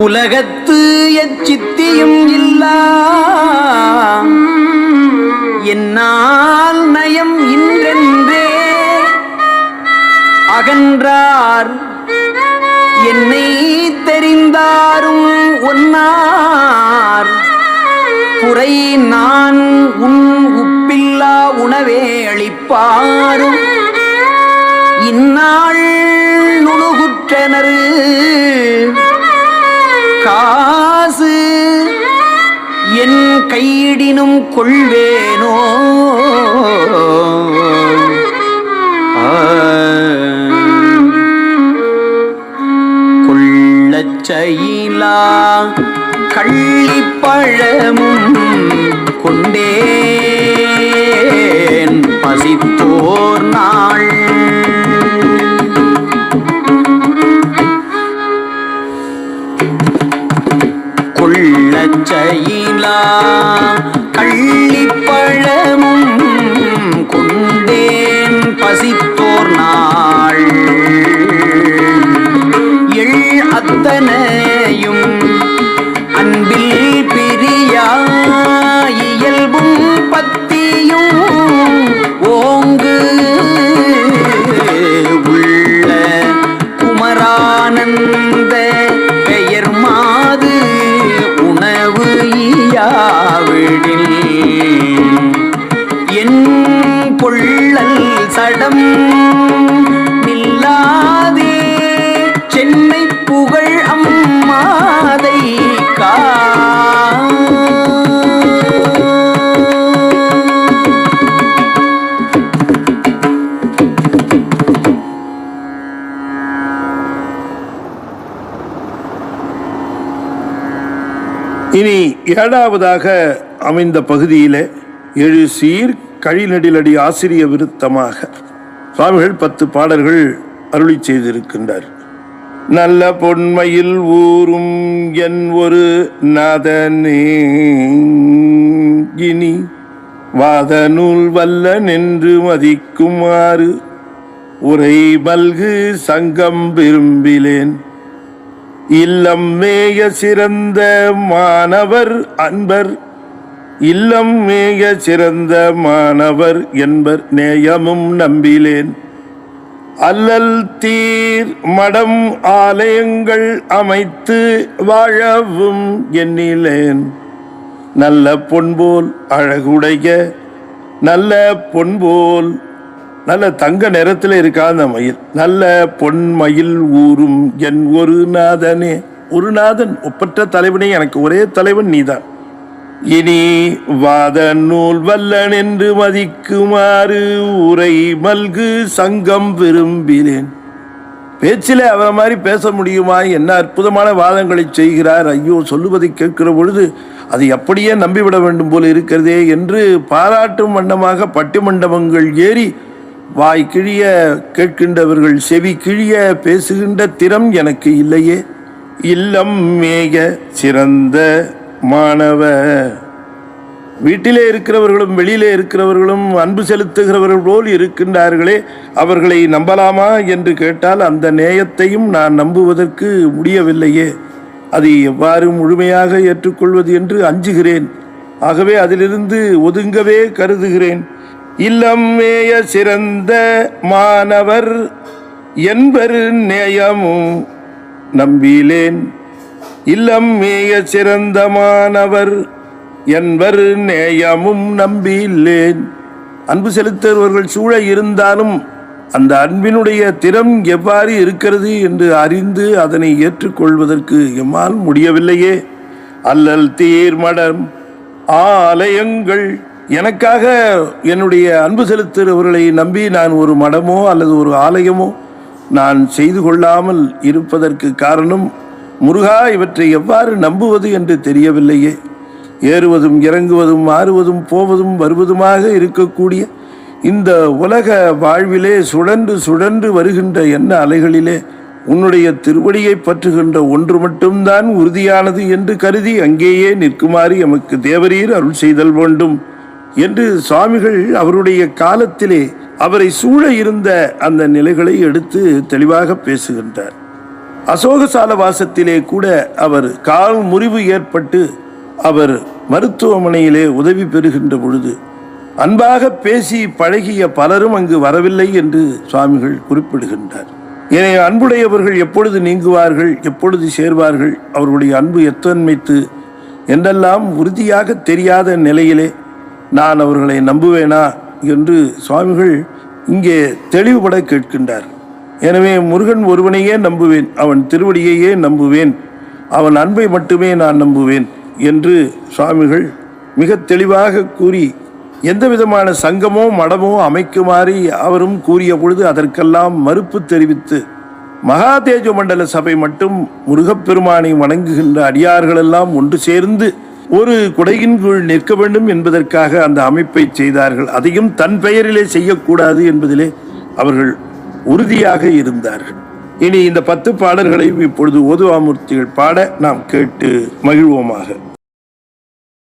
உலகத்து எச்சித்தியும் இல்லா. என்னால் நயம் இன்றென்றே அகன்றார். என்னை தெரிந்தாரும் ஒன்னார். புரை நான் உன் உப்பில்லா உணவே அளிப்பாரும் இந்நாள் நுணுகுற்றனர் கொள்ளிடினும் கொள்வேனோ? கொள்ளச்சயிலா கள்ளிப்பழமும் கொண்டேன் பசித்தோர் நாள். கொள்ளச்சயிலா சடம் நில்லாதே சென்னை புகழ் அம்மாதை கா. இனி ஏழாவதாக அமைந்த பகுதியில் எழு சீர் கழிநடிலடி ஆசிரிய விருத்தமாக. சுவாமிகள் பத்து பாடல்கள் அருளி செய்திருக்கின்றார். நல்ல பொன்மையில் ஊரும் என் ஒரு நதனே இனி வாதநூல் வல்ல நின்று மதிக்குமாறு உரை மல்கு சங்கம் விரும்பிலேன். இல்லம் மேய சிறந்த மாணவர் அன்பர் இல்லம் மிக சிறந்த மாணவர் என்பர் நேயமும் நம்பிலேன். அல்லல் தீர் மடம் ஆலயங்கள் அமைத்து வாழவும் எண்ணிலேன். நல்ல பொன்போல் அழகுடைய நல்ல பொன்போல் நல்ல தங்க நிறத்தில் இருக்கா அந்த மயில்? நல்ல பொன்மயில் ஊரும் என் ஒரு நாதனே. ஒரு நாதன் ஒப்பற்ற தலைவனே எனக்கு ஒரே தலைவன் நீதான். இனி வாத நூல் வல்லன் என்று மதிக்குமாறு உரை மல்கு சங்கம் விரும்பினேன். பேச்சிலே அவரை மாதிரி பேச முடியுமா? என்ன அற்புதமான வாதங்களை செய்கிறார். ஐயோ சொல்லுவதை கேட்கிற பொழுது அதை அப்படியே நம்பிவிட வேண்டும் போல இருக்கிறதே என்று பாராட்டும் வண்ணமாக பட்டிமண்டபங்கள் ஏறி வாய் கிழிய கேட்கின்றவர்கள் செவி கிழிய பேசுகின்ற திறம் எனக்கு இல்லையே. இல்லம் மேக சிறந்த மாணவ வீட்டிலே இருக்கிறவர்களும் வெளியிலே இருக்கிறவர்களும் அன்பு செலுத்துகிறவர்கள் போல் இருக்கின்றார்களே அவர்களை நம்பலாமா என்று கேட்டால் அந்த நேயத்தையும் நான் நம்புவதற்கு முடியவில்லையே. அதை எவ்வாறு முழுமையாக ஏற்றுக்கொள்வது என்று அஞ்சுகிறேன். ஆகவே அதிலிருந்து ஒதுங்கவே கருதுகிறேன். இல்லம் மேய சிறந்த மாணவர் என்பர் நேயமும் நம்பியிலேன் இல்லம் மேய சிறந்த மாணவர் என்பர் நேயமும் நம்பியில்லேன். அன்பு செலுத்தவர்கள் சூழ இருந்தாலும் அந்த அன்பினுடைய திறம் எவ்வாறு இருக்கிறது என்று அறிந்து அதனை ஏற்றுக்கொள்வதற்கு எம்மால் முடியவில்லையே. அல்லல் தீர்மடம் ஆலயங்கள். எனக்காக என்னுடைய அன்பு செலுத்துகிறவர்களை நம்பி நான் ஒரு மடமோ அல்லது ஒரு ஆலயமோ நான் செய்து கொள்ளாமல் இருப்பதற்கு காரணம் முருகா இவற்றை எவ்வாறு நம்புவது என்று தெரியவில்லையே. ஏறுவதும் இறங்குவதும் மாறுவதும் போவதும் வருவதுமாக இருக்கக்கூடிய இந்த உலக வாழ்விலே சுழன்று சுழன்று வருகின்ற எண்ண அலைகளிலே உன்னுடைய திருவடியை பற்றுகின்ற ஒன்று மட்டும்தான் உறுதியானது என்று கருதி அங்கேயே நிற்குமாறு எமக்கு தேவரீர் அருள் செய்தல் வேண்டும் என்று சுவாமிகள் அவருடைய காலத்திலே அவரை சூழ இருந்த அந்த நிலைகளை எடுத்து தெளிவாக பேசுகின்றார். அசோகசால வாசத்திலே கூட அவர் கால் முறிவு ஏற்பட்டு அவர் மருத்துவமனையிலே உதவி பெறுகின்ற பொழுது அன்பாக பேசி பழகிய பலரும் அங்கு வரவில்லை என்று சுவாமிகள் குறிப்பிடுகின்றார். எனவே அன்புடையவர்கள் எப்பொழுது நீங்குவார்கள் எப்பொழுது சேர்வார்கள் அவர்களுடைய அன்பு எத்தன்மைத்து என்றெல்லாம் உறுதியாக தெரியாத நிலையிலே நான் அவர்களை நம்புவேனா என்று சுவாமிகள் இங்கே தெளிவுபட கேட்கின்றார். எனவே முருகன் ஒருவனையே நம்புவேன் அவன் திருவடியையே நம்புவேன் அவன் அன்பை மட்டுமே நான் நம்புவேன் என்று சுவாமிகள் மிக தெளிவாக கூறி எந்த விதமான சங்கமோ மடமோ அமைக்குமாறு அவரும் கூறிய பொழுது அதற்கெல்லாம் மறுப்பு தெரிவித்து மகாதேஜ மண்டல சபை மட்டும் முருகப்பெருமானை வணங்குகின்ற அடியார்களெல்லாம் ஒன்று சேர்ந்து ஒரு குடையின் கீழ் நிற்க வேண்டும் என்பதற்காக அந்த அமைப்பை செய்தார்கள். அதையும் தன் பெயரிலே செய்யக்கூடாது என்பதிலே அவர்கள் உறுதியாக இருந்தார்கள். இனி இந்த பத்து பாடல்களையும் இப்பொழுது ஓதுவாமூர்த்திகள் பாட நாம் கேட்டு மகிழ்வோமாக.